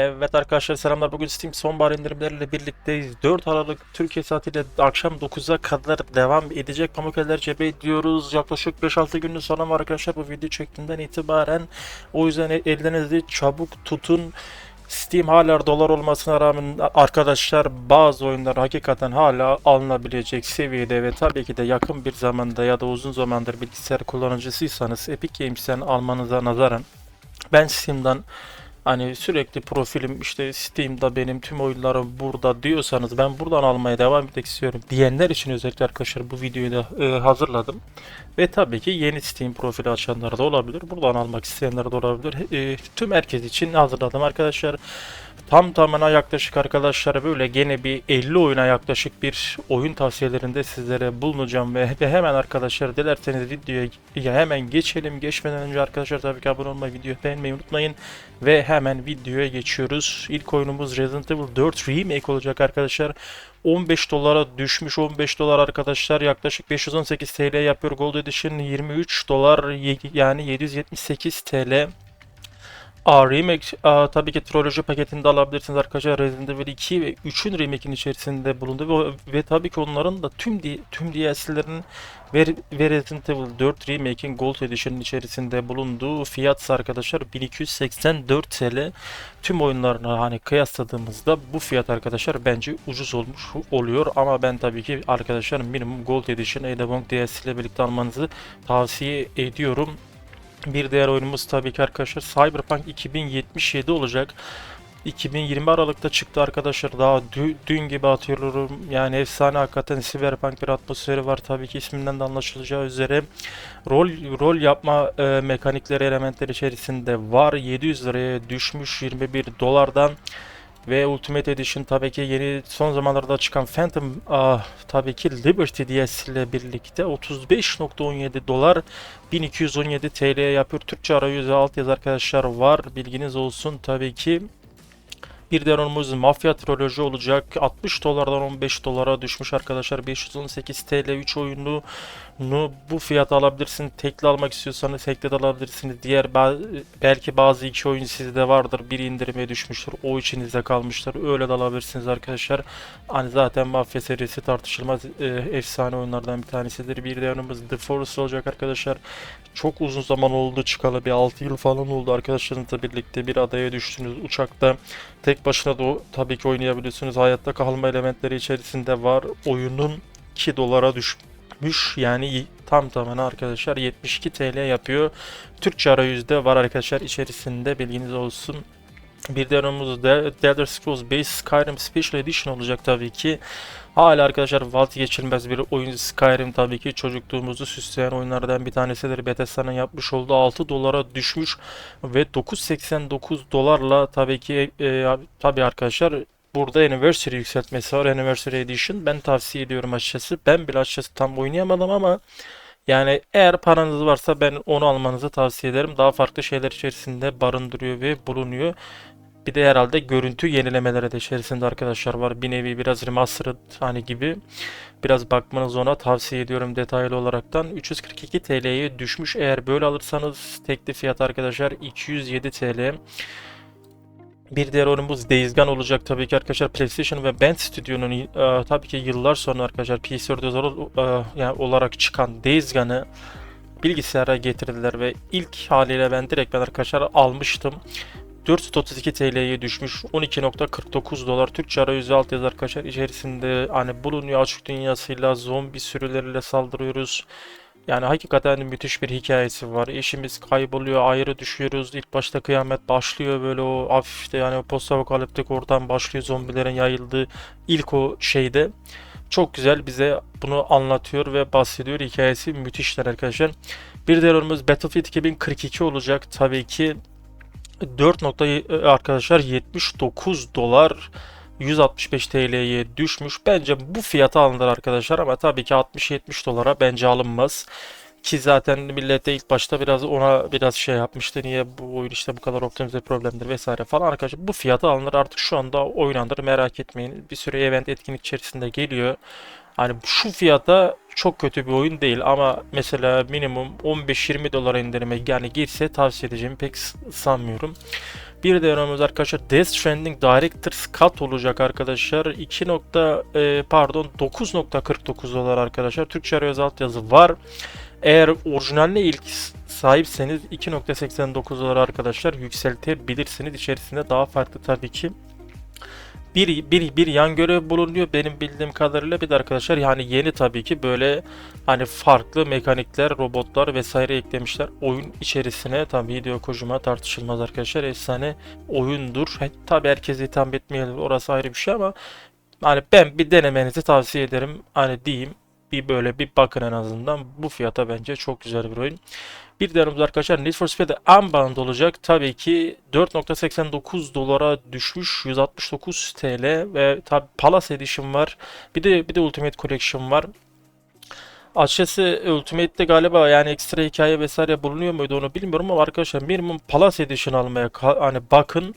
Evet arkadaşlar selamlar. Bugün Steam sonbahar indirimleriyle birlikteyiz. 4 Aralık Türkiye saatiyle akşam 9'a kadar devam edecek Pamukeller cebe diyoruz. Yaklaşık 5-6 günün sonra var arkadaşlar bu video çektiğimden itibaren. O yüzden el- ellerinizi çabuk tutun. Steam hala dolar olmasına rağmen arkadaşlar bazı oyunlar hakikaten hala alınabilecek seviyede ve tabii ki de yakın bir zamanda ya da uzun zamandır bilgisayar kullanıcısıysanız Epic Games'ten almanıza nazaran ben Steam'den Hani sürekli profilim işte Steam'da benim tüm oyunlarım burada diyorsanız ben buradan almaya devam etmek istiyorum diyenler için özellikle arkadaşlar bu videoyu da e, hazırladım. Ve tabii ki yeni Steam profili açanlar da olabilir. Buradan almak isteyenler de olabilir. E, tüm herkes için hazırladım arkadaşlar. Tam tamına yaklaşık arkadaşlar böyle gene bir 50 oyuna yaklaşık bir oyun tavsiyelerinde sizlere bulunacağım ve, ve hemen arkadaşlar dilerseniz videoya ya hemen geçelim. Geçmeden önce arkadaşlar tabii ki abone olmayı, videoyu beğenmeyi unutmayın ve hemen videoya geçiyoruz. İlk oyunumuz Resident Evil 4 Remake olacak arkadaşlar. 15 dolara düşmüş 15 dolar arkadaşlar yaklaşık 518 TL yapıyor Gold Edition 23 dolar yani 778 TL Aa, remake aa, tabii ki triloji paketinde alabilirsiniz arkadaşlar. Resident Evil 2 ve 3'ün remake'in içerisinde bulundu ve, ve tabii ki onların da tüm di- tüm DLC'lerin ve, ve Resident Evil 4 remake'in Gold Edition'ın içerisinde bulunduğu fiyat arkadaşlar 1284 TL. Tüm oyunlarına hani kıyasladığımızda bu fiyat arkadaşlar bence ucuz olmuş oluyor ama ben tabii ki arkadaşlar minimum Gold Edition Edabong DLC ile birlikte almanızı tavsiye ediyorum. Bir diğer oyunumuz tabii ki arkadaşlar Cyberpunk 2077 olacak. 2020 Aralık'ta çıktı arkadaşlar. Daha dü- dün gibi hatırlıyorum. Yani efsane hakikaten Cyberpunk bir atmosferi var tabii ki isminden de anlaşılacağı üzere. Rol rol yapma e, mekanikleri elementleri içerisinde var. 700 liraya düşmüş 21 dolardan. Ve Ultimate Edition tabii ki yeni son zamanlarda çıkan Phantom ah, tabii ki Liberty DLC ile birlikte 35.17 dolar 1217 TL yapıyor. Türkçe arayüzü altyazı arkadaşlar var. Bilginiz olsun tabii ki. Bir diğer oyunumuz Mafya Triloji olacak. 60 dolardan 15 dolara düşmüş arkadaşlar. 518 TL 3 oyunu nu bu fiyata alabilirsin. Tekli almak istiyorsanız tekli de alabilirsiniz. Diğer belki bazı iki oyun sizde vardır. Biri indirime düşmüştür. O içinizde kalmıştır. Öyle de alabilirsiniz arkadaşlar. Hani zaten Mafya serisi tartışılmaz e, efsane oyunlardan bir tanesidir. Bir diğer oyunumuz The Forest olacak arkadaşlar. Çok uzun zaman oldu çıkalı. Bir 6 yıl falan oldu arkadaşlarınızla birlikte bir adaya düştünüz uçakta. Tek başına da tabii ki oynayabiliyorsunuz. Hayatta kalma elementleri içerisinde var. Oyunun 2 dolara düşmüş. Yani tam tamına arkadaşlar 72 TL yapıyor. Türkçe arayüzde var arkadaşlar içerisinde bilginiz olsun. Bir oyunumuz da The Elder Scrolls Base Skyrim Special Edition olacak tabii ki. Hala arkadaşlar vazgeçilmez bir oyun Skyrim tabii ki çocukluğumuzu süsleyen oyunlardan bir tanesidir. Bethesda'nın yapmış olduğu 6 dolara düşmüş ve 9.89 dolarla tabii ki e, tabii arkadaşlar burada Anniversary yükseltmesi var. Anniversary Edition ben tavsiye ediyorum açıkçası. Ben bile açıkçası tam oynayamadım ama yani eğer paranız varsa ben onu almanızı tavsiye ederim. Daha farklı şeyler içerisinde barındırıyor ve bulunuyor. Bir de herhalde görüntü yenilemeleri de içerisinde arkadaşlar var. Bir nevi biraz remastered hani gibi. Biraz bakmanız ona tavsiye ediyorum detaylı olaraktan. 342 TL'ye düşmüş. Eğer böyle alırsanız tekli fiyat arkadaşlar 207 TL. Bir diğer oyunumuz Days Gone olacak tabii ki arkadaşlar PlayStation ve Band Studio'nun e, tabii ki yıllar sonra arkadaşlar PC ol- e, yani olarak çıkan Days Gone'ı bilgisayara getirdiler ve ilk haliyle ben direkt ben arkadaşlar almıştım. 432 TL'ye düşmüş. 12.49 dolar. Türkçe arayüzü altyazı arkadaşlar içerisinde hani bulunuyor açık dünyasıyla zombi sürüleriyle saldırıyoruz. Yani hakikaten müthiş bir hikayesi var. Eşimiz kayboluyor, ayrı düşüyoruz. İlk başta kıyamet başlıyor böyle o hafif de yani post apokaliptik oradan başlıyor zombilerin yayıldığı ilk o şeyde. Çok güzel bize bunu anlatıyor ve bahsediyor. Hikayesi müthişler arkadaşlar. Bir diğer oyunumuz Battlefield 2042 olacak. Tabii ki 4 nokta arkadaşlar 79 dolar 165 TL'ye düşmüş. Bence bu fiyata alınır arkadaşlar ama tabii ki 60-70 dolara bence alınmaz. Ki zaten millet de ilk başta biraz ona biraz şey yapmıştı. Niye bu oyun işte bu kadar optimize problemdir vesaire falan arkadaşlar. Bu fiyata alınır artık şu anda oynanır merak etmeyin. Bir süre event etkinlik içerisinde geliyor. Hani şu fiyata çok kötü bir oyun değil ama mesela minimum 15-20 dolara indirime yani girse tavsiye edeceğimi pek sanmıyorum. Bir de önümüz arkadaşlar Death Stranding Director's Cut olacak arkadaşlar. 2. Nokta, e, pardon 9.49 dolar arkadaşlar. Türkçe arayüz altyazı var. Eğer orijinaline ilk sahipseniz 2.89 dolar arkadaşlar yükseltebilirsiniz. İçerisinde daha farklı tabii ki bir, bir, bir yan görev bulunuyor benim bildiğim kadarıyla. Bir de arkadaşlar yani yeni tabii ki böyle hani farklı mekanikler, robotlar vesaire eklemişler. Oyun içerisine tabii Hideo Kojima tartışılmaz arkadaşlar. Efsane oyundur. Tabii herkese hitap etmeyebilir orası ayrı bir şey ama hani ben bir denemenizi tavsiye ederim. Hani diyeyim bir böyle bir bakın en azından bu fiyata bence çok güzel bir oyun. Bir diğerimiz arkadaşlar Need for Speed Unbound olacak. Tabii ki 4.89 dolara düşmüş 169 TL ve tabi Palace Edition var. Bir de bir de Ultimate Collection var. Açıkçası Ultimate'de galiba yani ekstra hikaye vesaire bulunuyor muydu onu bilmiyorum ama arkadaşlar minimum Palace Edition almaya hani bakın.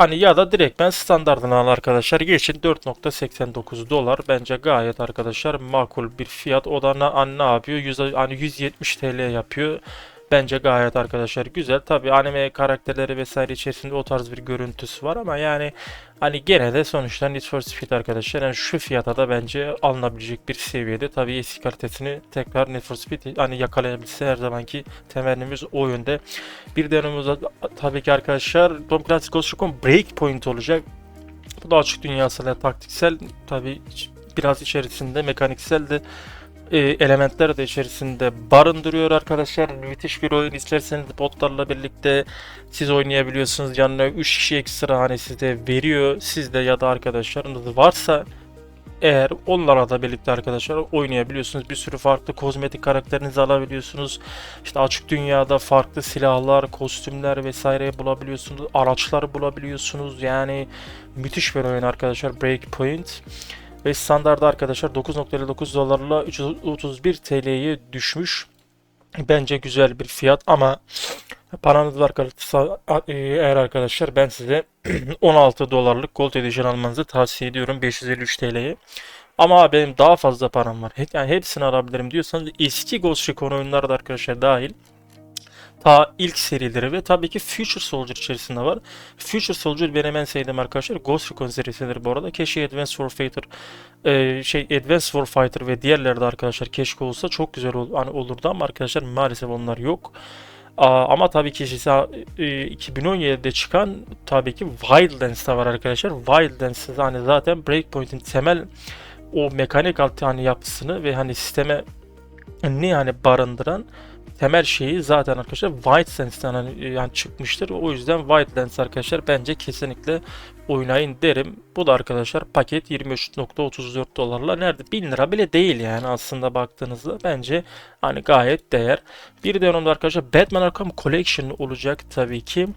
Hani ya da direkt ben standartını al arkadaşlar. Geçin 4.89 dolar. Bence gayet arkadaşlar makul bir fiyat. O da ne, ne yapıyor? 100, hani 170 TL yapıyor. Bence gayet arkadaşlar güzel. Tabi anime karakterleri vesaire içerisinde o tarz bir görüntüsü var ama yani hani gene de sonuçta Need for Speed arkadaşlar yani şu fiyata da bence alınabilecek bir seviyede. Tabi eski kalitesini tekrar Need for Speed hani yakalayabilse her zamanki temennimiz o yönde. Bir de önümüzde tabii ki arkadaşlar Tom Clancy Ghost Recon Breakpoint olacak. Bu da açık dünyasıyla taktiksel tabi biraz içerisinde mekaniksel de e, elementler de içerisinde barındırıyor arkadaşlar. Müthiş bir oyun isterseniz botlarla birlikte siz oynayabiliyorsunuz. Yanına 3 kişi ekstra hani size veriyor. Sizde ya da arkadaşlarınız varsa eğer onlara da birlikte arkadaşlar oynayabiliyorsunuz. Bir sürü farklı kozmetik karakterinizi alabiliyorsunuz. İşte açık dünyada farklı silahlar, kostümler vesaire bulabiliyorsunuz. Araçlar bulabiliyorsunuz. Yani müthiş bir oyun arkadaşlar Breakpoint. Ve standarda arkadaşlar 9.59 dolarla 331 TL'ye düşmüş. Bence güzel bir fiyat ama paranız var e, eğer arkadaşlar ben size 16 dolarlık Gold Edition almanızı tavsiye ediyorum 553 TL'ye. Ama benim daha fazla param var. Yani hepsini alabilirim diyorsanız eski Ghost Recon oyunları da arkadaşlar dahil ta ilk serileri ve tabii ki Future Soldier içerisinde var. Future Soldier benim en sevdiğim arkadaşlar Ghost Recon serisidir bu arada. Keşke Advanced Warfighter e, şey Advanced Warfighter ve diğerleri de arkadaşlar keşke olsa çok güzel ol, hani olurdu ama arkadaşlar maalesef onlar yok. Aa, ama tabii ki işte, e, 2017'de çıkan tabii ki Wildlands'ta var arkadaşlar. Wildlands'ta hani zaten Breakpoint'in temel o mekanik altı hani yapısını ve hani sisteme ne hani barındıran temel şeyi zaten arkadaşlar White Sense'den hani, yani çıkmıştır. O yüzden White Lens arkadaşlar bence kesinlikle oynayın derim. Bu da arkadaşlar paket 23.34 dolarla nerede 1000 lira bile değil yani aslında baktığınızda bence hani gayet değer. Bir de yanımda arkadaşlar Batman Arkham Collection olacak tabii ki.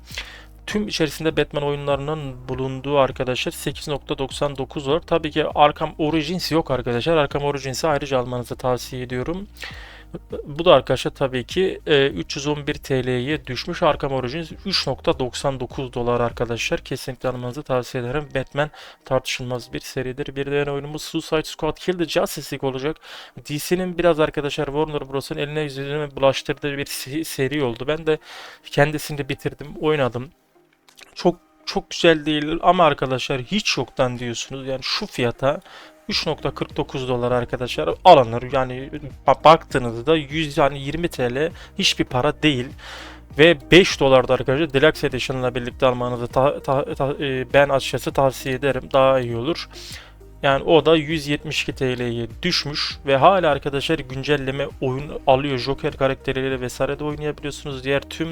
Tüm içerisinde Batman oyunlarının bulunduğu arkadaşlar 8.99 var. Tabii ki Arkham Origins yok arkadaşlar. Arkham Origins'i ayrıca almanızı tavsiye ediyorum. Bu da arkadaşlar tabii ki e, 311 TL'ye düşmüş. Arkham Origins 3.99 dolar arkadaşlar. Kesinlikle almanızı tavsiye ederim. Batman tartışılmaz bir seridir. Bir diğer oyunumuz Suicide Squad Kill the Justice League olacak. DC'nin biraz arkadaşlar Warner Bros'un eline yüzüne bulaştırdığı bir seri oldu. Ben de kendisini bitirdim, oynadım. Çok çok güzel değil ama arkadaşlar hiç yoktan diyorsunuz. Yani şu fiyata 3.49 dolar arkadaşlar alınır. Yani baktığınızda 100 yani 20 TL hiçbir para değil. Ve 5 dolarda arkadaşlar Deluxe Edition ile birlikte almanızı ta, ta, ta, e, ben açıkçası tavsiye ederim. Daha iyi olur. Yani o da 172 TL'ye düşmüş ve hala arkadaşlar güncelleme oyun alıyor. Joker karakteriyle vesaire de oynayabiliyorsunuz. Diğer tüm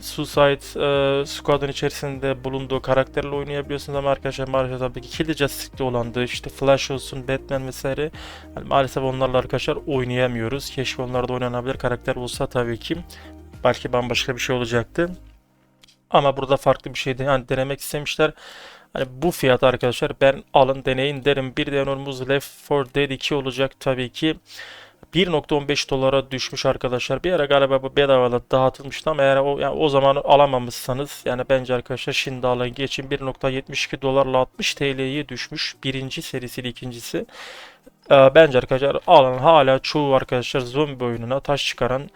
Suicide e, Squad'ın içerisinde bulunduğu karakterle oynayabiliyorsunuz ama arkadaşlar maalesef tabii ki Kill Justice'de olandı işte Flash olsun Batman vesaire yani maalesef onlarla arkadaşlar oynayamıyoruz. Keşke onlarda oynanabilir karakter olsa tabii ki belki bambaşka bir şey olacaktı. Ama burada farklı bir şeydi. Yani denemek istemişler. Hani bu fiyat arkadaşlar ben alın deneyin derim. Bir de önümüz Left 4 Dead 2 olacak tabii ki. 1.15 dolara düşmüş arkadaşlar. Bir ara galiba bu bedavada dağıtılmıştı ama eğer o, yani o zaman alamamışsanız yani bence arkadaşlar şimdi alın geçin 1.72 dolarla 60 TL'ye düşmüş. Birinci serisi ikincisi. Ee, bence arkadaşlar alın hala çoğu arkadaşlar zombi oyununa taş çıkaran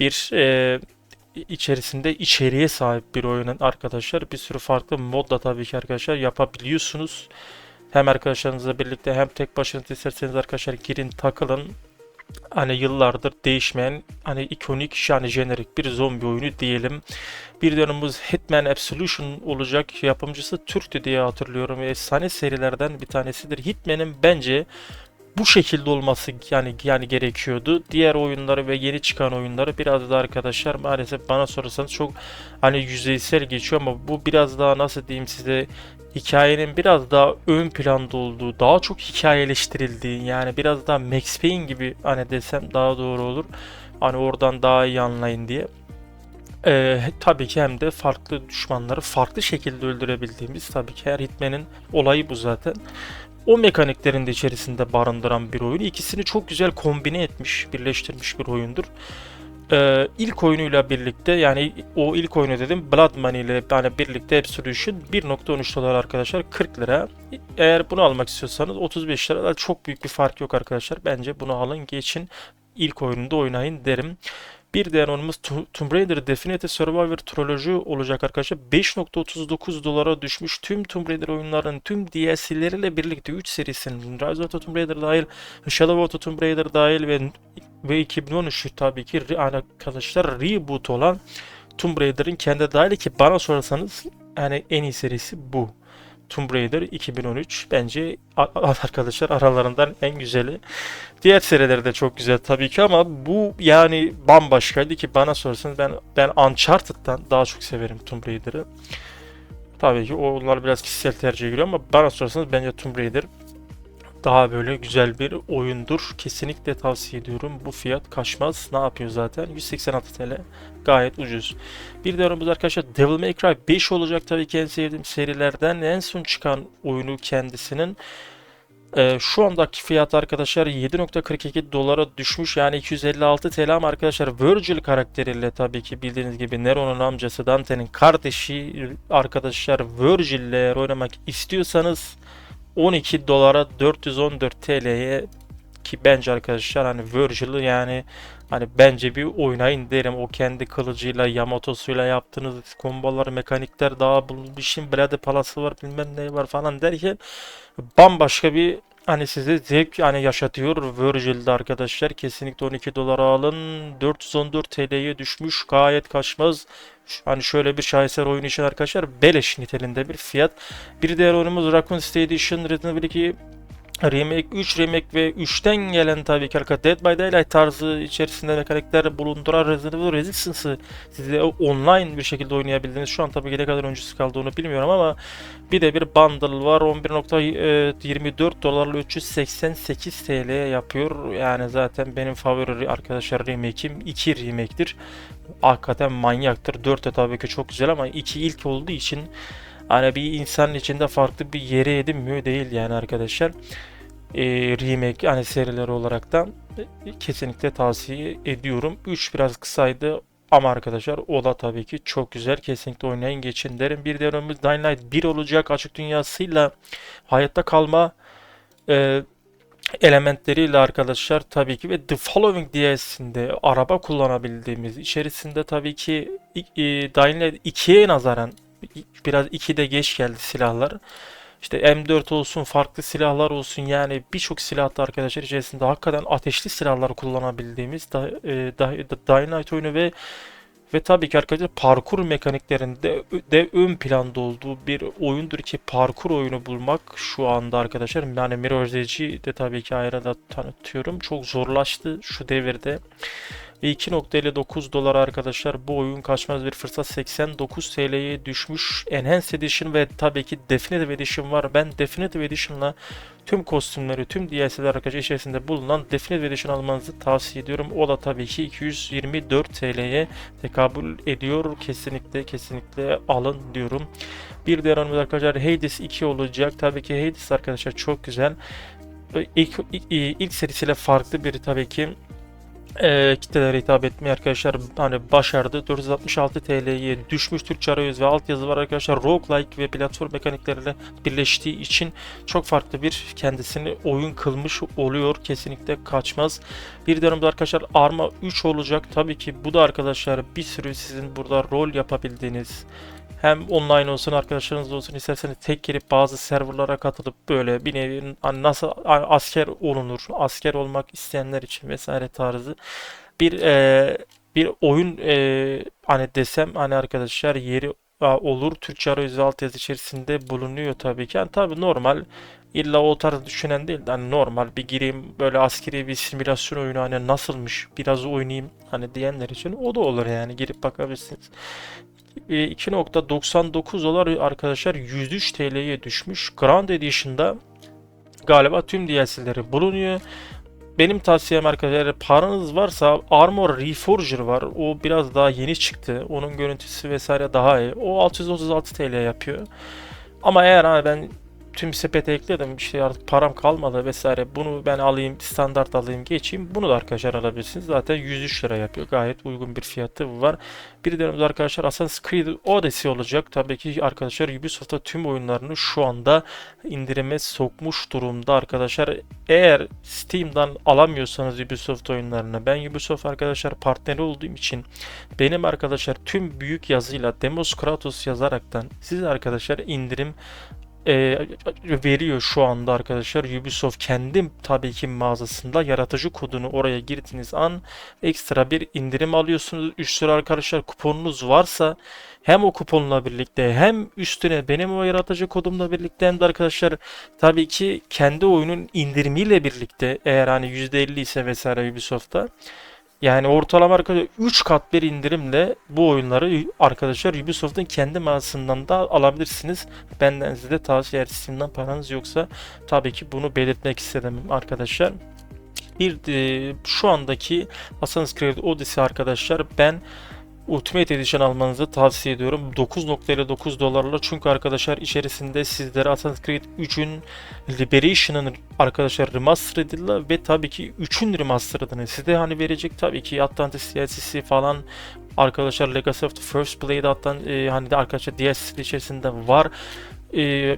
bir e, içerisinde içeriğe sahip bir oyunun arkadaşlar. Bir sürü farklı modla tabii ki arkadaşlar yapabiliyorsunuz. Hem arkadaşlarınızla birlikte hem tek başınıza isterseniz arkadaşlar girin takılın. Hani yıllardır değişmeyen hani ikonik yani jenerik bir zombi oyunu diyelim. Bir dönemimiz Hitman Absolution olacak. Yapımcısı Türk'tü diye hatırlıyorum efsane serilerden bir tanesidir. Hitman'in bence bu şekilde olması yani yani gerekiyordu. Diğer oyunları ve yeni çıkan oyunları biraz da arkadaşlar maalesef bana sorarsanız çok hani yüzeysel geçiyor ama bu biraz daha nasıl diyeyim size hikayenin biraz daha ön planda olduğu, daha çok hikayeleştirildiği yani biraz daha Max Payne gibi hani desem daha doğru olur. Hani oradan daha iyi anlayın diye. Ee, tabii ki hem de farklı düşmanları farklı şekilde öldürebildiğimiz tabii ki her Hitman'in olayı bu zaten. O mekaniklerin de içerisinde barındıran bir oyun. İkisini çok güzel kombine etmiş, birleştirmiş bir oyundur. Ee, ilk oyunuyla birlikte yani o ilk oyunu dedim Blood Money ile yani birlikte Absolution 1.13 dolar arkadaşlar 40 lira. Eğer bunu almak istiyorsanız 35 lira da çok büyük bir fark yok arkadaşlar. Bence bunu alın geçin ilk oyununda oynayın derim. Bir diğer oyunumuz Tomb Raider Definitive Survivor Trilogy olacak arkadaşlar. 5.39 dolara düşmüş tüm Tomb Raider oyunlarının tüm DLC'leriyle birlikte 3 serisinin Rise of the Tomb Raider dahil, Shadow of the Tomb Raider dahil ve ve 2013 tabii ki arkadaşlar reboot olan Tomb Raider'ın kendi dahil ki bana sorarsanız yani en iyi serisi bu. Tomb Raider 2013 bence arkadaşlar aralarından en güzeli. Diğer serileri de çok güzel tabii ki ama bu yani bambaşkaydı ki bana sorarsanız ben ben Uncharted'dan daha çok severim Tomb Raider'ı. Tabii ki onlar biraz kişisel tercih giriyor ama bana sorarsanız bence Tomb Raider daha böyle güzel bir oyundur. Kesinlikle tavsiye ediyorum. Bu fiyat kaçmaz. Ne yapıyor zaten? 186 TL. Gayet ucuz. Bir de aramızda arkadaşlar Devil May Cry 5 olacak tabii ki en sevdiğim serilerden. En son çıkan oyunu kendisinin. Ee, şu andaki fiyat arkadaşlar 7.42 dolara düşmüş yani 256 TL ama arkadaşlar Virgil karakteriyle tabii ki bildiğiniz gibi Nero'nun amcası Dante'nin kardeşi arkadaşlar Virgil ile oynamak istiyorsanız 12 dolara 414 TL'ye ki bence arkadaşlar hani Virgil'ı yani hani bence bir oynayın derim. O kendi kılıcıyla Yamato'suyla yaptığınız kombolar, mekanikler daha bulmuşum. Blade Palası var bilmem ne var falan derken bambaşka bir hani size zevk hani yaşatıyor Virgil'de arkadaşlar. Kesinlikle 12 dolara alın. 414 TL'ye düşmüş. Gayet kaçmaz. Hani şöyle bir şaheser oyun için arkadaşlar beleş nitelinde bir fiyat. Bir diğer oyunumuz Raccoon City Edition Resident Evil 2 Remake 3 Remake ve 3'ten gelen tabii ki arka Dead by Daylight tarzı içerisinde mekanikler bulunduran Resident Evil Resistance'ı size online bir şekilde oynayabildiğiniz şu an tabii ki ne kadar öncesi kaldığını bilmiyorum ama bir de bir bundle var. 11.24 dolarla 388 TL yapıyor. Yani zaten benim favori arkadaşlar remake'im 2 remake'tir. Hakikaten manyaktır. 4 de tabii ki çok güzel ama 2 ilk olduğu için hani bir insanın içinde farklı bir yere edinmiyor değil yani arkadaşlar e, remake hani serileri olarak da e, kesinlikle tavsiye ediyorum. 3 biraz kısaydı ama arkadaşlar o da tabii ki çok güzel. Kesinlikle oynayın geçin derim. Bir de önümüz Dying Light 1 olacak. Açık dünyasıyla hayatta kalma e, elementleriyle arkadaşlar tabii ki ve The Following DLC'sinde araba kullanabildiğimiz içerisinde tabii ki e, Dying Light 2'ye nazaran biraz 2'de geç geldi silahlar. İşte M4 olsun, farklı silahlar olsun yani birçok silahta arkadaşlar içerisinde hakikaten ateşli silahlar kullanabildiğimiz da, e, oyunu ve ve tabii ki arkadaşlar parkur mekaniklerinde de ön planda olduğu bir oyundur ki parkur oyunu bulmak şu anda arkadaşlar yani Mirror's de tabii ki ayrı da tanıtıyorum. Çok zorlaştı şu devirde. Ve 2.59 dolar arkadaşlar bu oyun kaçmaz bir fırsat 89 TL'ye düşmüş. Enhanced Edition ve tabii ki Definitive Edition var. Ben Definitive Edition'la tüm kostümleri, tüm DLC'ler arkadaşlar içerisinde bulunan Definitive Edition almanızı tavsiye ediyorum. O da tabii ki 224 TL'ye tekabül ediyor. Kesinlikle kesinlikle alın diyorum. Bir diğer oyunumuz arkadaşlar Hades 2 olacak. Tabii ki Hades arkadaşlar çok güzel. İlk, ilk, ilk serisiyle farklı bir tabii ki e, kitlelere hitap etmeyi arkadaşlar hani başardı. 466 TL'ye düşmüş Türkçe arayüz ve altyazı var arkadaşlar. Roguelike ve platform mekanikleriyle birleştiği için çok farklı bir kendisini oyun kılmış oluyor. Kesinlikle kaçmaz. Bir dönemde arkadaşlar Arma 3 olacak. Tabii ki bu da arkadaşlar bir sürü sizin burada rol yapabildiğiniz hem online olsun arkadaşlarınız olsun isterseniz tek girip bazı serverlara katılıp böyle bir nevi hani nasıl asker olunur, asker olmak isteyenler için vesaire tarzı bir e, bir oyun e, hani desem hani arkadaşlar yeri olur. Türkçe arayüz ve altyazı içerisinde bulunuyor tabii ki. Yani tabii normal illa o tarz düşünen değil de hani normal bir gireyim böyle askeri bir simülasyon oyunu hani nasılmış biraz oynayayım hani diyenler için o da olur yani girip bakabilirsiniz. E, 2.99 dolar arkadaşlar 103 TL'ye düşmüş. Grand Edition'da galiba tüm DLC'leri bulunuyor. Benim tavsiyem arkadaşlar paranız varsa Armor Reforger var. O biraz daha yeni çıktı. Onun görüntüsü vesaire daha iyi. O 636 TL yapıyor. Ama eğer hani ben tüm sepete ekledim. İşte artık param kalmadı vesaire. Bunu ben alayım standart alayım geçeyim. Bunu da arkadaşlar alabilirsiniz. Zaten 103 lira yapıyor. Gayet uygun bir fiyatı var. Bir de arkadaşlar Assassin's Creed Odyssey olacak. Tabii ki arkadaşlar Ubisoft'ta tüm oyunlarını şu anda indirime sokmuş durumda arkadaşlar. Eğer Steam'dan alamıyorsanız Ubisoft oyunlarını ben Ubisoft arkadaşlar partneri olduğum için benim arkadaşlar tüm büyük yazıyla Demos Kratos yazaraktan siz arkadaşlar indirim e, veriyor şu anda arkadaşlar. Ubisoft kendi tabii ki mağazasında yaratıcı kodunu oraya girdiğiniz an ekstra bir indirim alıyorsunuz. Üstüne arkadaşlar kuponunuz varsa hem o kuponla birlikte hem üstüne benim o yaratıcı kodumla birlikte hem de arkadaşlar tabii ki kendi oyunun indirimiyle birlikte eğer hani %50 ise vesaire Ubisoft'ta yani ortalama arkadaşlar 3 kat bir indirimle bu oyunları arkadaşlar Ubisoft'un kendi mağazasından da alabilirsiniz. Benden size tavsiye eğer Steam'den paranız yoksa tabii ki bunu belirtmek istedim arkadaşlar. Bir de şu andaki Assassin's Creed Odyssey arkadaşlar ben Ultimate Edition almanızı tavsiye ediyorum. 9.59 dolarla çünkü arkadaşlar içerisinde sizlere Assassin's Creed 3'ün Liberation'ın arkadaşlar remastered'ıyla ve tabii ki 3'ün remastered'ını size hani verecek tabii ki Atlantis DLC'si falan arkadaşlar Legacy of the First Blade hatta e, hani de arkadaşlar DLC içerisinde var. E,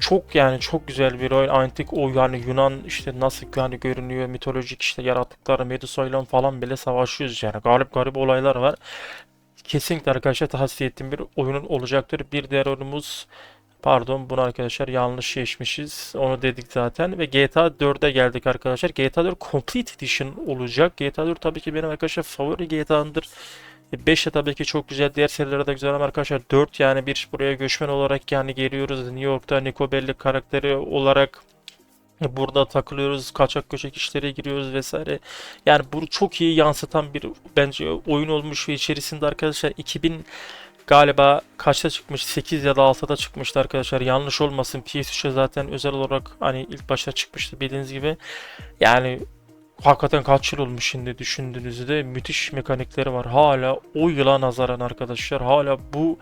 çok yani çok güzel bir oyun. Antik o yani Yunan işte nasıl yani görünüyor mitolojik işte yaratıklar Medusa falan bile savaşıyoruz yani. Garip garip olaylar var. Kesinlikle arkadaşlar tavsiye ettiğim bir oyunun olacaktır. Bir diğer oyunumuz Pardon bunu arkadaşlar yanlış geçmişiz. Onu dedik zaten. Ve GTA 4'e geldik arkadaşlar. GTA 4 Complete Edition olacak. GTA 4 tabii ki benim arkadaşlar favori GTA'mdır. 5 de tabii ki çok güzel. Diğer serilere de güzel ama arkadaşlar 4 yani bir buraya göçmen olarak yani geliyoruz. New York'ta Nico Bellic karakteri olarak burada takılıyoruz. Kaçak göçek işlere giriyoruz vesaire. Yani bunu çok iyi yansıtan bir bence oyun olmuş ve içerisinde arkadaşlar 2000 galiba kaçta çıkmış? 8 ya da 6'da çıkmıştı arkadaşlar. Yanlış olmasın. PS3'e zaten özel olarak hani ilk başta çıkmıştı bildiğiniz gibi. Yani hakikaten kaç yıl olmuş şimdi düşündüğünüzde müthiş mekanikleri var. Hala o yıla nazaran arkadaşlar hala bu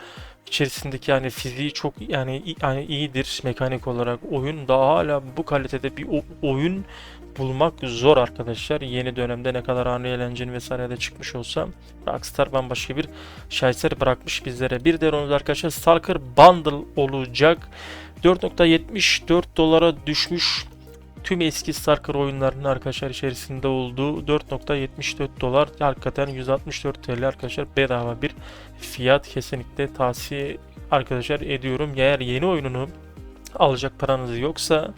içerisindeki yani fiziği çok yani, yani iyidir mekanik olarak. Oyun daha hala bu kalitede bir oyun bulmak zor arkadaşlar. Yeni dönemde ne kadar Unreal Engine vesaire de çıkmış olsa Rockstar bambaşka bir şaheser bırakmış bizlere. Bir de onu arkadaşlar Stalker Bundle olacak. 4.74 dolara düşmüş tüm eski Stalker oyunlarının arkadaşlar içerisinde olduğu 4.74 dolar hakikaten 164 TL arkadaşlar bedava bir fiyat kesinlikle tavsiye arkadaşlar ediyorum. Eğer yeni oyununu alacak paranız yoksa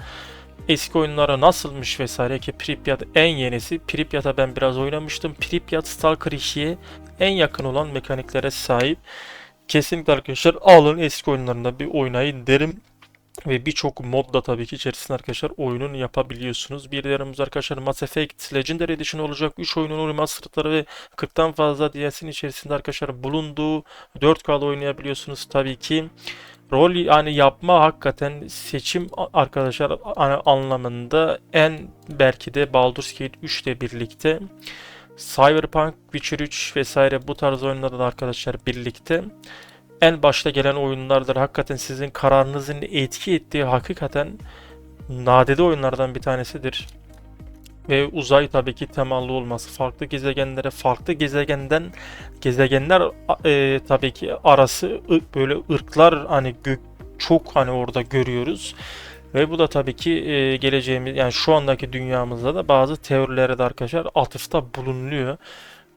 eski oyunlara nasılmış vesaire ki Pripyat en yenisi. Pripyat'a ben biraz oynamıştım. Pripyat Stalker 2'ye en yakın olan mekaniklere sahip. Kesinlikle arkadaşlar alın eski oyunlarında bir oynayın derim. Ve birçok mod da tabii ki içerisinde arkadaşlar oyunun yapabiliyorsunuz. Bir diğerimiz arkadaşlar Mass Effect Legendary Edition olacak. 3 oyunun remasteredları ve 40'tan fazla DLC'nin içerisinde arkadaşlar bulunduğu 4K'da oynayabiliyorsunuz tabii ki. Rol yani yapma hakikaten seçim arkadaşlar anlamında en belki de Baldur's Gate 3 ile birlikte Cyberpunk, Witcher 3 vesaire bu tarz oyunlarda da arkadaşlar birlikte en başta gelen oyunlardır. Hakikaten sizin kararınızın etki ettiği hakikaten nadide oyunlardan bir tanesidir. ve uzay tabii ki temalı olması. Farklı gezegenlere, farklı gezegenden gezegenler e, tabii ki arası böyle ırklar hani gök çok hani orada görüyoruz. Ve bu da tabii ki e, geleceğimiz yani şu andaki dünyamızda da bazı teorilere de arkadaşlar atıfta bulunuyor.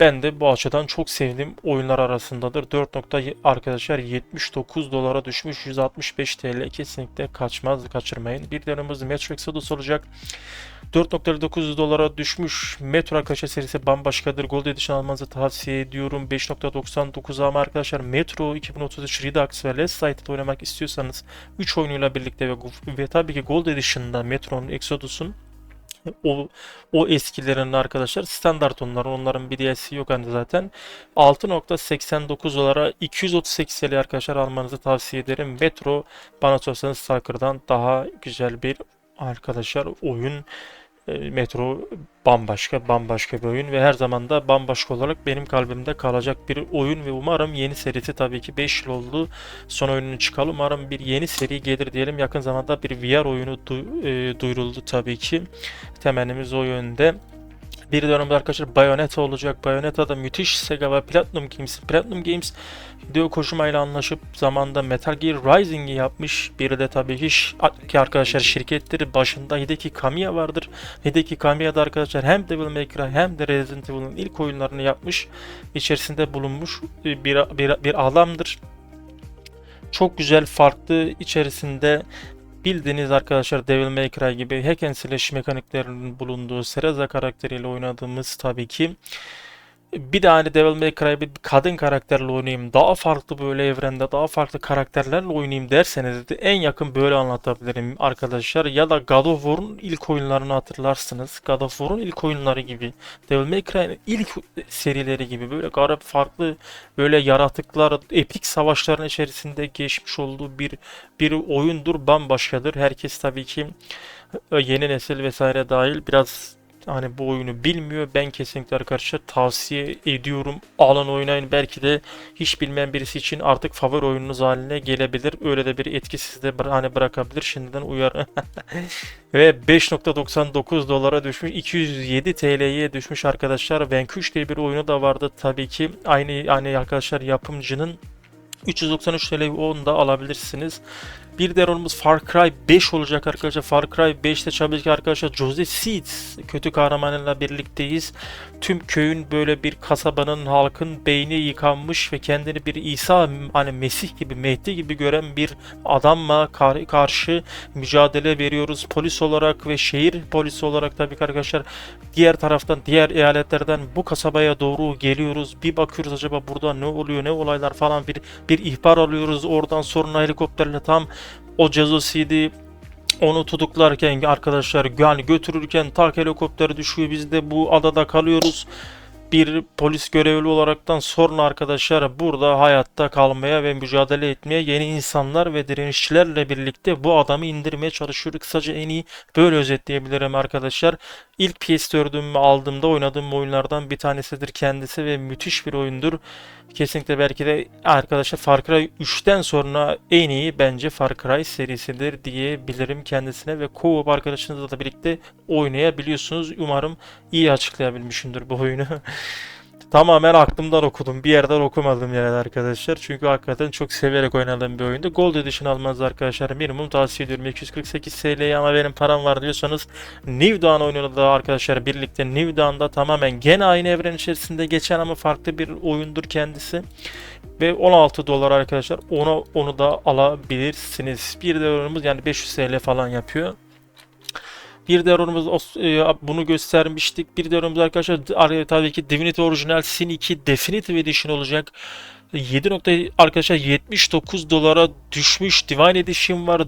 Ben de bu açıdan çok sevdiğim oyunlar arasındadır. 4 nokta y- arkadaşlar 79 dolara düşmüş 165 TL kesinlikle kaçmaz kaçırmayın. Bir dönemimiz Metro Exodus olacak. 4.9 dolara düşmüş Metro arkadaşlar serisi bambaşkadır. Gold Edition almanızı tavsiye ediyorum. 5.99 ama arkadaşlar Metro 2033 Redux ve Last Sight'da oynamak istiyorsanız 3 oyunuyla birlikte ve, ve tabii ki Gold Edition'da Metro'nun Exodus'un o, o eskilerin arkadaşlar standart onlar. Onların bir DLC yok hani zaten. 6.89 dolara 238 TL arkadaşlar almanızı tavsiye ederim. Metro bana sorarsanız Stalker'dan daha güzel bir arkadaşlar oyun. E, Metro bambaşka bambaşka bir oyun ve her zaman da bambaşka olarak benim kalbimde kalacak bir oyun ve umarım yeni serisi tabii ki 5 yıl oldu. Son oyununu çıkalı umarım bir yeni seri gelir diyelim. Yakın zamanda bir VR oyunu du- e, duyuruldu tabii ki. Temennimiz o yönde. Bir dönemde arkadaşlar Bayonetta olacak. Bayonetta da müthiş Sega ve Platinum Games. Platinum Games video koşumayla anlaşıp zamanda Metal Gear Rising'i yapmış. Biri de tabii ş- ki arkadaşlar şirketleri başında Hideki Kamiya vardır. Hideki Kamiya da arkadaşlar hem Devil May Cry hem de Resident Evil'ın ilk oyunlarını yapmış. İçerisinde bulunmuş bir, bir, bir adamdır. Çok güzel farklı içerisinde bildiğiniz arkadaşlar Devil May Cry gibi hack and slash mekaniklerinin bulunduğu Cereza karakteriyle oynadığımız tabii ki bir de hani Devil May Cry bir kadın karakterle oynayayım, daha farklı böyle evrende, daha farklı karakterlerle oynayayım derseniz de en yakın böyle anlatabilirim arkadaşlar. Ya da God of War'un ilk oyunlarını hatırlarsınız. God of War'un ilk oyunları gibi, Devil May Cry'nin ilk serileri gibi böyle garip farklı böyle yaratıklar, epik savaşların içerisinde geçmiş olduğu bir bir oyundur, bambaşkadır. Herkes tabii ki e, yeni nesil vesaire dahil biraz hani bu oyunu bilmiyor. Ben kesinlikle arkadaşlar tavsiye ediyorum. Alın oynayın. Belki de hiç bilmeyen birisi için artık favori oyununuz haline gelebilir. Öyle de bir etki sizde hani bırakabilir. Şimdiden uyar. Ve 5.99 dolara düşmüş. 207 TL'ye düşmüş arkadaşlar. Vanquish diye bir oyunu da vardı tabii ki. Aynı hani arkadaşlar yapımcının 393 TL onu da alabilirsiniz. Bir diğer oyunumuz Far Cry 5 olacak arkadaşlar. Far Cry 5'te tabii ki arkadaşlar Jose Seeds kötü kahramanıyla birlikteyiz. Tüm köyün böyle bir kasabanın halkın beyni yıkanmış ve kendini bir İsa hani Mesih gibi Mehdi gibi gören bir adamla kar- karşı mücadele veriyoruz. Polis olarak ve şehir polisi olarak tabii ki arkadaşlar diğer taraftan diğer eyaletlerden bu kasabaya doğru geliyoruz. Bir bakıyoruz acaba burada ne oluyor ne olaylar falan bir bir ihbar alıyoruz. Oradan sonra helikopterle tam o Cezosidi onu tutuklarken arkadaşlar yani götürürken tak helikopter düşüyor biz de bu adada kalıyoruz. Bir polis görevli olaraktan sonra arkadaşlar burada hayatta kalmaya ve mücadele etmeye yeni insanlar ve direnişçilerle birlikte bu adamı indirmeye çalışıyoruz. Kısaca en iyi böyle özetleyebilirim arkadaşlar. İlk PS4'ümü aldığımda oynadığım oyunlardan bir tanesidir kendisi ve müthiş bir oyundur. Kesinlikle belki de arkadaşlar Far Cry 3'ten sonra en iyi bence Far Cry serisidir diyebilirim kendisine ve co-op arkadaşınızla da birlikte oynayabiliyorsunuz. Umarım iyi açıklayabilmişimdir bu oyunu. Tamamen aklımdan okudum. Bir yerden okumadım yani arkadaşlar. Çünkü hakikaten çok severek oynadığım bir oyundu. Gold Edition almanız arkadaşlar minimum tavsiye ediyorum. 248 TL'ye ama benim param var diyorsanız New Dawn oyununu da arkadaşlar birlikte New Dawn'da tamamen gene aynı evren içerisinde geçen ama farklı bir oyundur kendisi. Ve 16 dolar arkadaşlar onu onu da alabilirsiniz. Bir de oyunumuz yani 500 TL falan yapıyor. Bir os- e, bunu göstermiştik. Bir oyunumuz arkadaşlar ar- tabii ki Divinity Original Sin 2 Definitive Edition olacak. 7 nokta arkadaşlar 79 dolara düşmüş Divine Edition var.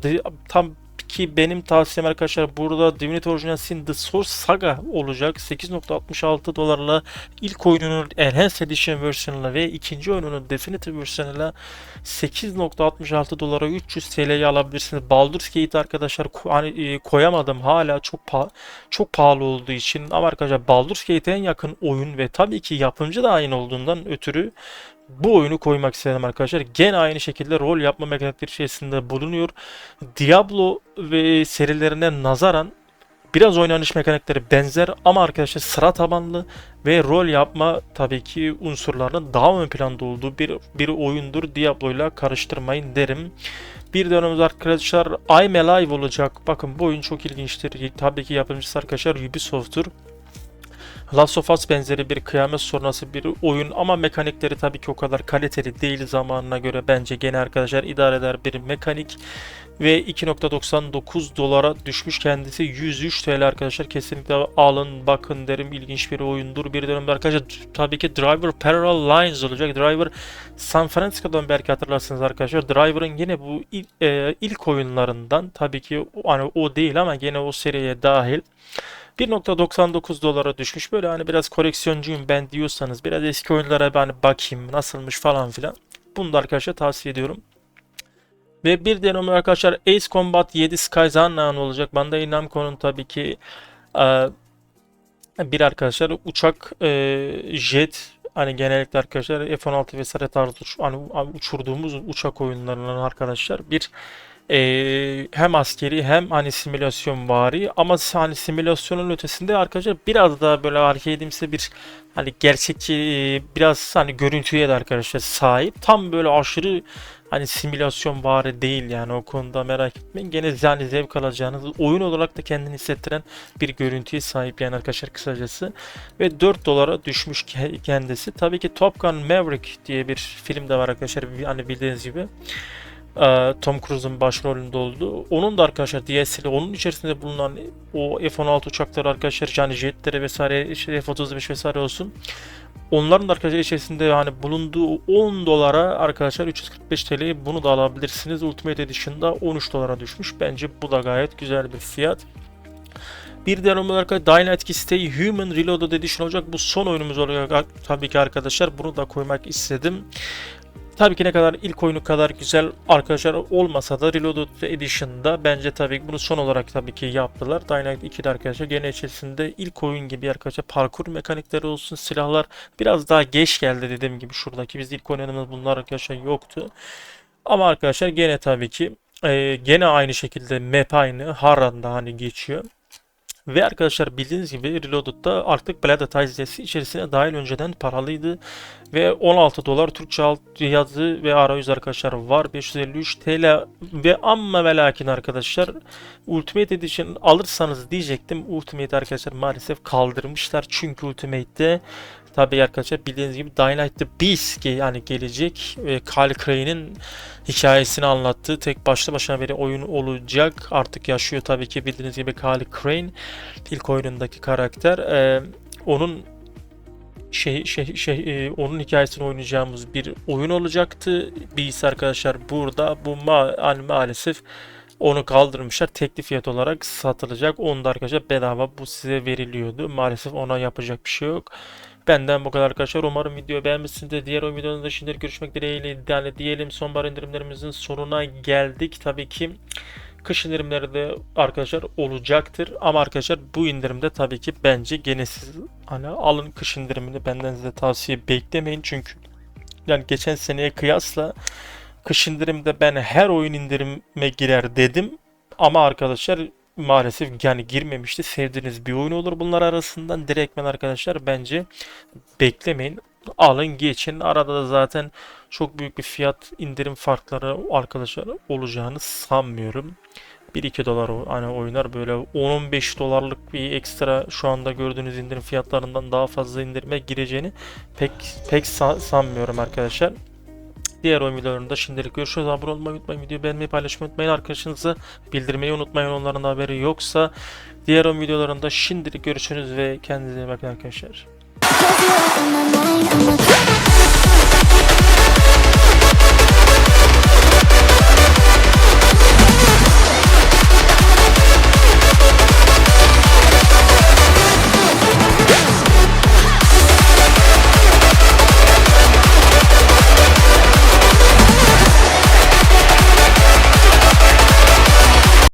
Tam ki benim tavsiyem arkadaşlar burada Divinity Original Sin The Source Saga olacak. 8.66 dolarla ilk oyununun Enhanced Edition versiyonuyla ve ikinci oyununun Definitive versiyonuyla 8.66 dolara 300 TL'ye alabilirsiniz. Baldur's Gate arkadaşlar hani, e, koyamadım hala çok pa- çok pahalı olduğu için ama arkadaşlar Baldur's Gate'e en yakın oyun ve tabii ki yapımcı da aynı olduğundan ötürü bu oyunu koymak istedim arkadaşlar. Gene aynı şekilde rol yapma mekanikleri içerisinde bulunuyor. Diablo ve serilerine nazaran Biraz oynanış mekanikleri benzer ama arkadaşlar sıra tabanlı ve rol yapma tabii ki unsurlarının daha ön planda olduğu bir bir oyundur. Diablo ile karıştırmayın derim. Bir dönemimiz arkadaşlar I'm Alive olacak. Bakın bu oyun çok ilginçtir. Tabii ki yapımcısı arkadaşlar Ubisoft'tur. Last of Us benzeri bir kıyamet sonrası bir oyun ama mekanikleri tabii ki o kadar kaliteli değil zamanına göre. Bence gene arkadaşlar idare eder bir mekanik ve 2.99 dolara düşmüş. Kendisi 103 TL arkadaşlar. Kesinlikle alın bakın derim. İlginç bir oyundur bir dönemde. Arkadaşlar tabii ki Driver Parallel Lines olacak. Driver San Francisco'dan belki hatırlarsınız arkadaşlar. Driver'ın yine bu il- e, ilk oyunlarından tabii ki hani o değil ama gene o seriye dahil 1.99 dolara düşmüş. Böyle hani biraz koleksiyoncuyum ben diyorsanız biraz eski oyunlara hani bakayım nasılmış falan filan. Bunu da arkadaşlar tavsiye ediyorum. Ve bir oyun arkadaşlar Ace Combat 7 Skies Unknown olacak. Bandai Namco'nun tabii ki e, bir arkadaşlar uçak e, jet hani genellikle arkadaşlar F-16 vesaire tarzı hani uçurduğumuz uçak oyunlarından arkadaşlar bir ee, hem askeri hem hani simülasyon vari ama hani simülasyonun ötesinde arkadaşlar biraz daha böyle arcade'imsi bir hani gerçekçi e, biraz hani görüntüye de arkadaşlar sahip. Tam böyle aşırı hani simülasyon vari değil yani o konuda merak etmeyin. Gene yani zevk alacağınız oyun olarak da kendini hissettiren bir görüntüye sahip yani arkadaşlar kısacası. Ve 4 dolara düşmüş ke- kendisi. Tabii ki Top Gun Maverick diye bir film de var arkadaşlar hani bildiğiniz gibi. Ee, Tom Cruise'un başrolünde olduğu. Onun da arkadaşlar DLC'li onun içerisinde bulunan o F-16 uçakları arkadaşlar yani jetleri vesaire işte F-35 vesaire olsun. Onların da arkadaşlar içerisinde yani bulunduğu 10 dolara arkadaşlar 345 TL'ye bunu da alabilirsiniz. Ultimate Edition'da 13 dolara düşmüş. Bence bu da gayet güzel bir fiyat. Bir diğer oyun olarak Dying Light 2 Stay Human Reloaded Edition olacak. Bu son oyunumuz olacak tabii ki arkadaşlar. Bunu da koymak istedim. Tabii ki ne kadar ilk oyunu kadar güzel arkadaşlar olmasa da Reloaded Edition'da bence tabii bunu son olarak tabii ki yaptılar. Dying Light 2'de arkadaşlar gene içerisinde ilk oyun gibi arkadaşlar parkur mekanikleri olsun silahlar biraz daha geç geldi dediğim gibi şuradaki biz ilk oynadığımız bunlar arkadaşlar yoktu. Ama arkadaşlar gene tabii ki e, gene aynı şekilde map aynı Harran'da hani geçiyor. Ve arkadaşlar bildiğiniz gibi Reloaded'da artık Blood Ties içerisine dahil önceden paralıydı. Ve 16 dolar Türkçe alt yazı ve arayüz arkadaşlar var. 553 TL ve amma ve lakin arkadaşlar Ultimate Edition alırsanız diyecektim. Ultimate arkadaşlar maalesef kaldırmışlar. Çünkü Ultimate'de Tabii arkadaşlar bildiğiniz gibi Dying Light the Beast yani gelecek ve Kyle Crane'in hikayesini anlattığı tek başlı başına bir oyun olacak. Artık yaşıyor tabii ki bildiğiniz gibi Kyle Crane ilk oyunundaki karakter. Ee, onun şey şey şey e, onun hikayesini oynayacağımız bir oyun olacaktı. Beast arkadaşlar burada bu ma maalesef onu kaldırmışlar. Tekli fiyat olarak satılacak. Onu da arkadaşlar bedava bu size veriliyordu. Maalesef ona yapacak bir şey yok. Benden bu kadar arkadaşlar. Umarım videoyu beğenmişsinizdir. Diğer oyun videolarında şimdi görüşmek dileğiyle. Yani diyelim sonbahar indirimlerimizin sonuna geldik. Tabii ki kış indirimleri de arkadaşlar olacaktır. Ama arkadaşlar bu indirimde tabii ki bence gene siz hani alın kış indirimini benden size tavsiye beklemeyin. Çünkü yani geçen seneye kıyasla kış indirimde ben her oyun indirime girer dedim. Ama arkadaşlar maalesef yani girmemişti. Sevdiğiniz bir oyun olur bunlar arasından. Direktmen arkadaşlar bence beklemeyin. Alın geçin. Arada da zaten çok büyük bir fiyat indirim farkları arkadaşlar olacağını sanmıyorum. 1-2 dolar hani oynar böyle 10-15 dolarlık bir ekstra şu anda gördüğünüz indirim fiyatlarından daha fazla indirime gireceğini pek pek sa- sanmıyorum arkadaşlar. Diğer oyun videolarında şimdilik görüşürüz. Abone olmayı unutmayın. Videoyu beğenmeyi paylaşmayı unutmayın. Arkadaşınıza bildirmeyi unutmayın. Onların haberi yoksa. Diğer oyun videolarında şimdilik görüşürüz ve kendinize iyi bakın arkadaşlar.